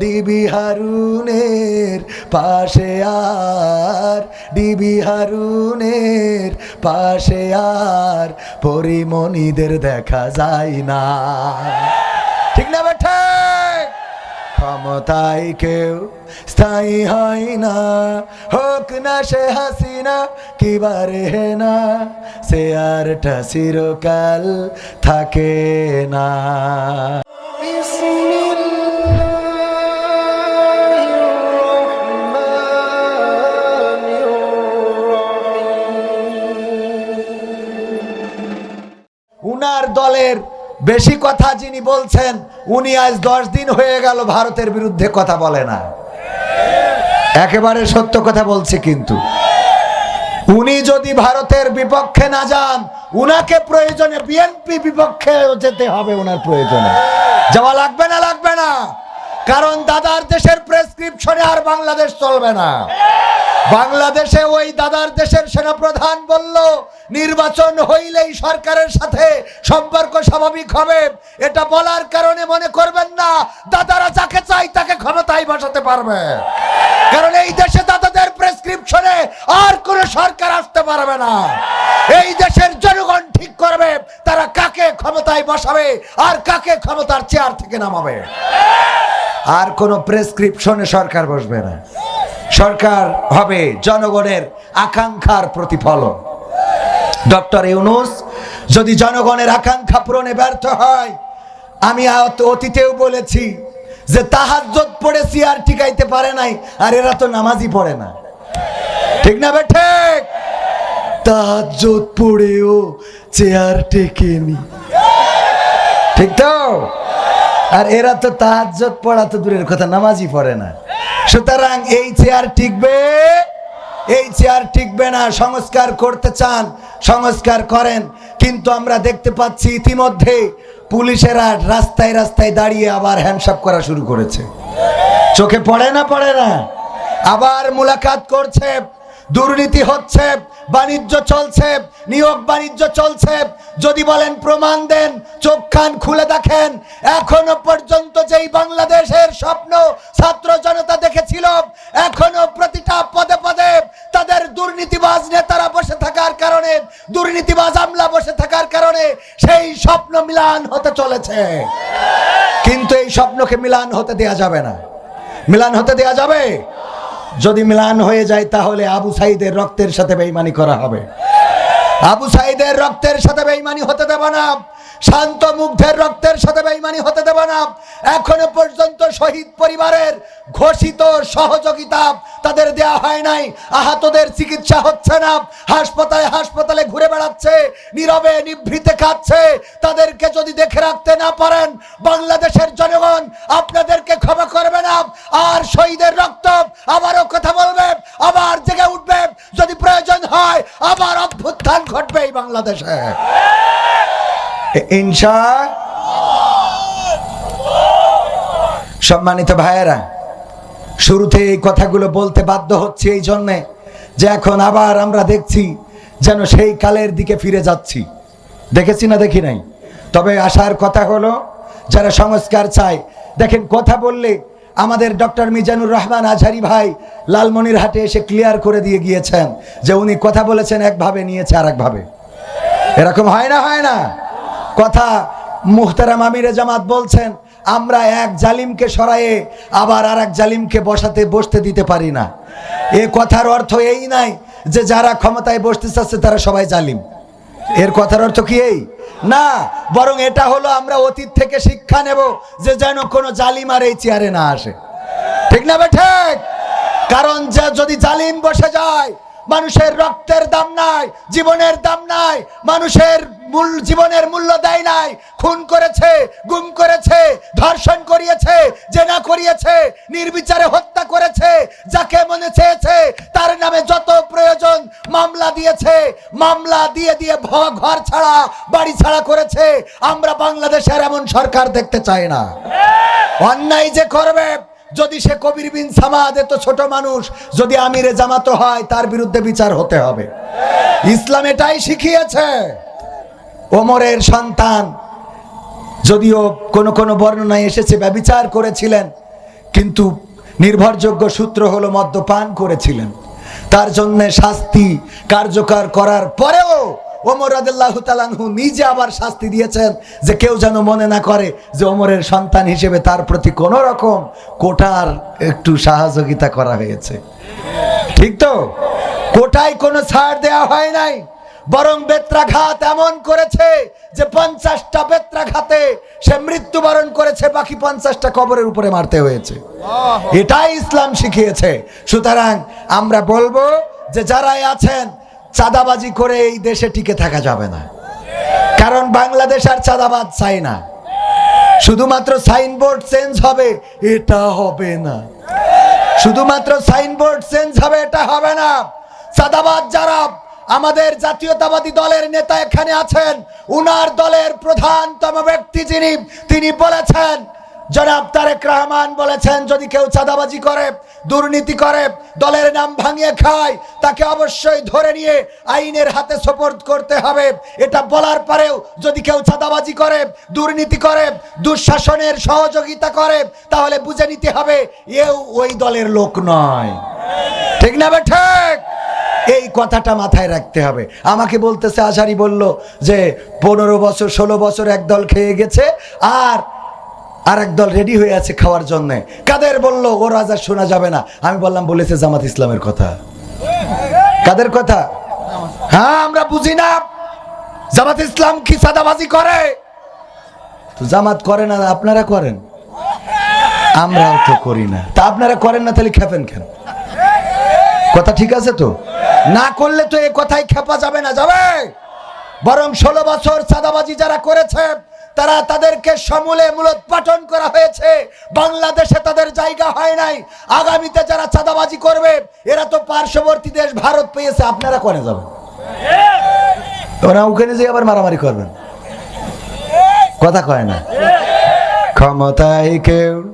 DB হারুনের পাশে আর, DB হারুনের পাশে আর, পরিমণিদের দেখা যায় না। ঠিক না বেঠে ক্ষমতায় কেউ স্থায়ী হয় না। হোক না সে হাসিনা কিবারে না, সে আরটা চিরকাল থাকে না। উনার দলের বেশি কথা যিনি বলছেন, উনি আজ দশ দিন হয়ে গেল ভারতের বিরুদ্ধে কথা বলে না। একেবারে সত্য কথা বলছে কিন্তু। উনি যদি ভারতের বিপক্ষে না যান, উনাকে প্রয়োজনে বিএনপি বিপক্ষে যেতে হবে ওনার প্রয়োজনে। যাওয়া লাগবে না লাগবে না। কারণ দাদার দেশের প্রেসক্রিপশনে আর বাংলাদেশ চলবে না। বাংলাদেশে ওই দাদার দেশের সেনাপ্রধান বলল, নির্বাচন হইলেই সরকারের সাথে সম্পর্ক স্বাভাবিক হবে। এটা বলার কারণে মনে করবেন না, দাদারা যাকে চাই তাকে ক্ষমতায় বসাতে পারবে। কারণ এই দেশে দাদাদের প্রেসক্রিপশনে আর কোন সরকার আসতে পারবে না। এই দেশের জনগণ ঠিক করবে, তারা কাকে ক্ষমতায় বসাবে আর কাকে ক্ষমতার চেয়ার থেকে নামাবে। আর কোন প্রেসক্রিপশনে সরকার বসবে না। সরকার হবে জনগণের আকাঙ্ক্ষার প্রতিফলন। ডক্টর ইউনুস, যদি জনগণের আকাঙ্ক্ষা পূরণে ব্যর্থ হয়, আমি অতীতেও বলেছি যে তাহাজ্জত পড়ে সিয়ার টিকাইতে পারে নাই, আর এরা তো নামাজই পড়ে না। ঠিক না বেঠে তাহাজ্জত পড়েও চেয়ার টেকেনি। ঠিক তো? আর এরা তো তাহাজ্জত পড়া তো দূরের কথা, নামাজই পড়ে না। সুতরাং এই চেয়ার টিকবে, এই চেয়ার টিকবে না, সংস্কার করতে চান, সংস্কার করেন। কিন্তু আমরা দেখতে পাচ্ছি ইতিমধ্যে পুলিশেরা রাস্তায় রাস্তায় দাঁড়িয়ে আবার হ্যান্ডসাপ করা শুরু করেছে। চোখে পড়ে না পড়ে না? আবার মুলাকাত করছে দুর্নীতি হচ্ছে, বাণিজ্য চলছে, নিয়োগ বাণিজ্য চলছে। যদি বলেন প্রমাণ দেন, চোখ কান খুলে দেখেন, এখনও পর্যন্ত যেই বাংলাদেশের স্বপ্ন ছাত্র জনতা দেখেছিল, এখনও প্রতিটা পদে পদে তাদের দুর্নীতিবাজ নেতারা বসে থাকার কারণে, দুর্নীতিবাজ আমলা বসে থাকার কারণে সেই স্বপ্ন মিলান হতে চলেছে। কিন্তু এই স্বপ্নকে মিলান হতে দেয়া যাবে না। মিলান হতে দেয়া যাবে? যদি মিলান হয়ে যায়, তাহলে আবু সাইদের রক্তের সাথে বেইমানি করা হবে। আবু সাইদের রক্তের সাথে বেইমানি হতে দেব না। শান্ত মুগ্ধের রক্তের সাথে বেইমানি হতে দেব না। এখনও পর্যন্ত শহীদ পরিবারের ঘোষিত সহযোগিতা তাদের দেয়া হয় নাই। আহতদের চিকিৎসা হচ্ছে না। হাসপাতালে হাসপাতালে ঘুরে বেড়াচ্ছে, নীরবে নিভৃতে খাচ্ছে। তাদেরকে যদি দেখে রাখতে না পারেন, বাংলাদেশের জনগণ আপনাদেরকে ক্ষমা করবে না। আর শহীদের রক্ত আবারও কথা বলবে, আবার জেগে উঠবে। যদি প্রয়োজন হয়, আবার অভ্যুত্থান ঘটবে এই বাংলাদেশে। ইনশা সম্মানিত ভাইয়েরা শুরুতে এই কথাগুলো বলতে বাধ্য হচ্ছে এই জন্যে যে এখন আবার আমরা দেখছি যেন সেই কালের দিকে ফিরে যাচ্ছি। দেখেছি না দেখি নাই? তবে আসার কথা হলো, যারা সংস্কার চায়, দেখেন কথা বললে আমাদের ডক্টর মিজানুর রহমান আজহারি ভাই লালমনির হাটে এসে ক্লিয়ার করে দিয়ে গিয়েছেন যে উনি কথা বলেছেন একভাবে, নিয়েছে আর একভাবে এরকম হয় না হয় না? কথা মুহতারাম আমিরে জামাত বলছেন আমরা এক জালিমকে সরায়ে আবার আর এক জালিমকে বসাতে, বসতে দিতে পারি না। এ কথার অর্থ এই নাই যে যারা ক্ষমতায় বসতে চাচ্ছে তারা সবাই জালিম। এর কথার অর্থ কি এই? না, বরং এটা হলো আমরা অতীত থেকে শিক্ষা নেব যে যেন কোনো জালিম আর এই চেয়ারে না আসে। ঠিক না বেঠিক কারণ যে যদি জালিম বসে যায়, মানুষের রক্তের দাম নাই, জীবনের দাম নাই, মানুষের মূল জীবনের মূল্য দেয় নাই। খুন করেছে, গুম করেছে, ধর্ষণ করিয়েছে, জেনা করিয়েছে, নির্বিচারে হত্যা করেছে, যাকে মনে চেয়েছে, তার নামে যত প্রয়োজন মামলা দিয়েছে, মামলা দিয়ে দিয়ে ঘর ছাড়া, বাড়ি ছাড়া করেছে। আমরা বাংলাদেশের এমন সরকার দেখতে চাই না। অন্যায় যে করবে, যদি সে কবির বিন সামাদ, এত ছোট মানুষ, যদি আমিরে জামাতো হয়, তার বিরুদ্ধে বিচার হতে হবে। ইসলাম এটাই শিখিয়েছে। ওমরের সন্তান। যদিও কোনো কোনো বর্ণনায় এসেছে, ব্যবিচার করেছিলেন, কিন্তু নির্ভরযোগ্য সূত্র হলো মদ্যপান করেছিলেন। তার জন্য শাস্তি কার্যকর করার পরেও ওমর রাদিল্লাহু তালানহু নিজে আবার শাস্তি দিয়েছেন যে কেউ যেন মনে না করে যে ওমরের সন্তান হিসেবে তার প্রতি কোনো রকম কোটার একটু সহযোগিতা করা হয়েছে। ঠিক তো? কোটায় কোনো ছাড় দেওয়া হয় নাই। বরং বেত্রাঘাত এমন করেছে যে পঞ্চাশটা বেত্রাঘাতে সে মৃত্যুবরণ করেছে বাকি পঞ্চাশটা কবরের উপরে মারতে হয়েছে। এটাই ইসলাম শিখিয়েছে। সুতরাং আমরা বলব যে যারাই আছেন চাঁদাবাজি করে এই দেশে টিকে থাকা যাবে না। কারণ বাংলাদেশ আর চাঁদাবাজ চাই না। শুধুমাত্র সাইনবোর্ড চেঞ্জ হবে এটা হবে না। শুধুমাত্র সাইনবোর্ড চেঞ্জ হবে এটা হবে না। চাঁদাবাদ যারা আমাদের জাতীয়তাবাদী দলের নেতা এখানে আছেন। উনার দলের প্রধানতম ব্যক্তি যিনি, তিনি বলেছেন, জনাব তারেক রহমান বলেছেন, যদি কেউ চাঁদাবাজি করে, দুর্নীতি করে, দলের নাম ভাঙিয়ে খায়, তাকে অবশ্যই ধরে নিয়ে আইনের হাতে সোপর্দ করতে হবে। এটা বলার পরেও যদি কেউ চাঁদাবাজি করে, দুর্নীতি করে, দুঃশাসনের সহযোগিতা করে, তাহলে বুঝে নিতে হবে, এও ওই দলের লোক নয়। ঠিক না বে ঠিক এই কথাটা মাথায় রাখতে হবে। আমাকে বলতেছে, আশারি বলল যে পনেরো বছর, ষোলো বছর একদল খেয়ে গেছে আর আর একদল রেডি হয়ে আছে খাওয়ার জন্য। কাদের বলল, ও রাজা শোনা যাবে না। আমি বললাম, বলেছে জামাত ইসলামের কথা। কাদের কথা? হ্যাঁ আমরা বুঝি না। জামাত ইসলাম কি সাদাবাজি করে? তো জামাত করে না, আপনারা করেন। আমরাও তো করি না। তা আপনারা করেন না, তাহলে খেপেন কেন? কথা ঠিক আছে তো? না করলে তো এ কথাই খেপা যাবে না, যাবে? বরং ষোলো বছর চাঁদাবাজি যারা করেছে, তারা তাদেরকে সমূলে মূলোৎপাটন করা হয়েছে। বাংলাদেশে তাদের জায়গা হয় নাই। আগামীতে যারা চাঁদাবাজি করবে, এরা তো পার্শ্ববর্তী দেশ ভারত পেয়েছে, আপনারা করে যাবেন। ওরা ওখানে যে আবার মারামারি করবেন। কথা কয় না। ক্ষমতায় কেউ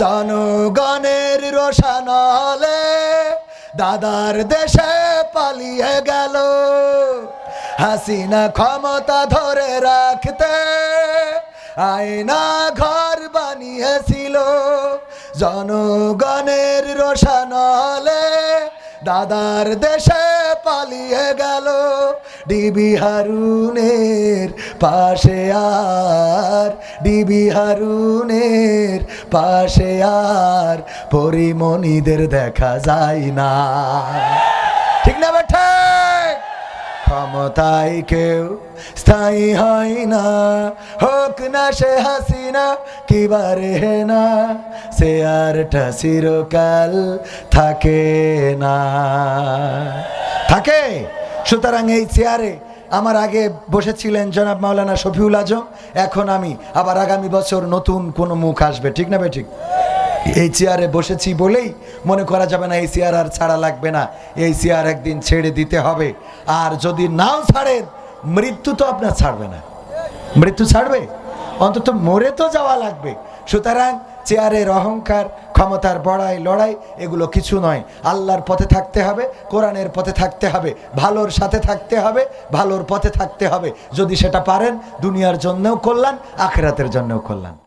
জনগণের রোশানলে দাদার দেশে পালিয়ে গেল। হাসিনা ক্ষমতা ধরে রাখতে আয়না ঘর বানিয়েছিল। জনগণের রোশানলে দাদার দেশে পালিয়ে গেল। ডিবি হারুনের পাশে আর, ডিবি হারুনের পাশে আর পরিমণিদের দেখা যায় না। ঠিক না বেঠে? ক্ষমতায় কেউ স্থায়ী হয় না। হোক না সে হাসিনা, কি বারে না, সে আরটা চিরকাল থাকে না। থাকে? সুতরাং এই চেয়ারে আমার আগে বসেছিলেন জনাব মাওলানা শফিউল আজম, এখন আমি আবার আগামী বছর নতুন কোনো মুখ আসবে, ঠিক না ঠিক এই চেয়ারে বসেছি বলেই মনে করা যাবে না এই চেয়ার আর ছাড়া লাগবে না, এই চেয়ার একদিন ছেড়ে দিতে হবে। আর যদি নাও ছাড়েন, মৃত্যু তো আপনার ছাড়বে না। মৃত্যু ছাড়বে? অন্তত মরে তো যাওয়া লাগবে। সুতরাং চেয়ারের অহংকার ক্ষমতার বড়াই, লড়াই, এগুলো কিছু নয়। আল্লাহর পথে থাকতে হবে, কোরআনের পথে থাকতে হবে, ভালোর সাথে থাকতে হবে, ভালোর পথে থাকতে হবে। যদি সেটা পারেন, দুনিয়ার জন্যও কল্যাণ, আখেরাতের জন্যও কল্যাণ।